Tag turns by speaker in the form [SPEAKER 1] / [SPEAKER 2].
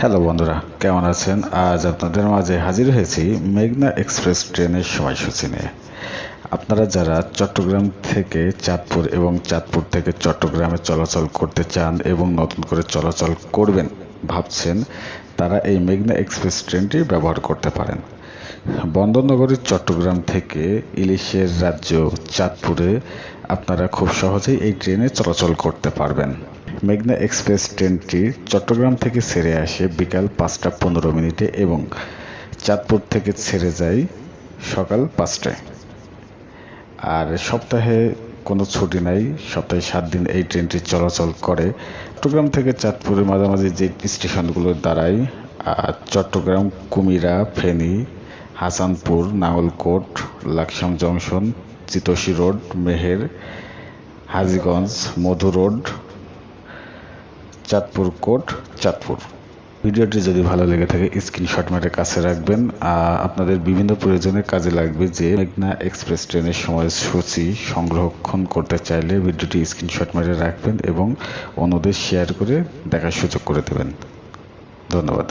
[SPEAKER 1] Hello বন্ধুরা, কেমন আছেন? আজ আপনাদের মাঝে হাজির হয়েছি মেঘনা এক্সপ্রেস ট্রেনের সময়সূচি নিয়ে। আপনারা যারা চট্টগ্রাম থেকে চাঁদপুর এবং চাঁদপুর থেকে চট্টগ্রামে চলাচল করতে চান এবং নতুন করে চলাচল করবেন ভাবছেন, তারা এই মেঘনা এক্সপ্রেস ট্রেনটি ব্যবহার করতে পারেন। বন্দরনগরীর চট্টগ্রাম থেকে ইলিশের রাজ্য চাঁদপুরে আপনারা খুব সহজেই এই ট্রেনে চলাচল করতে পারবেন। মেঘনা এক্সপ্রেস ট্রেনটি চট্টগ্রাম থেকে ছেড়ে আসে বিকাল পাঁচটা পনেরো মিনিটে এবং চাঁদপুর থেকে ছেড়ে যায় সকাল পাঁচটায়। আর সপ্তাহে কোনো ছুটি নাই, সপ্তাহে সাত দিন এই ট্রেনটি চলাচল করে। চট্টগ্রাম থেকে চাঁদপুরের মাঝামাঝি যে স্টেশনগুলো দাঁড়ায় Chattogram, Kumira, Feni, Hasanpur Nangalkot Laksam junction, Chitoshi road, Meher, Hajiganj, Madhu road Chandpur court, Chandpur. ভিডিওটি যদি ভালো লেগে থাকে, স্ক্রিনশট মেরে কাছে রাখবেন। আপনাদের বিভিন্ন প্রয়োজনে কাজে লাগবে যে মেঘনা এক্সপ্রেস ট্রেনের সময়সূচি সংরক্ষণ করতে চাইলে ভিডিওটি স্ক্রিনশট মেরে রাখবেন এবং অন্যদের শেয়ার করে দেখার সুযোগ করে দেবেন। ধন্যবাদ।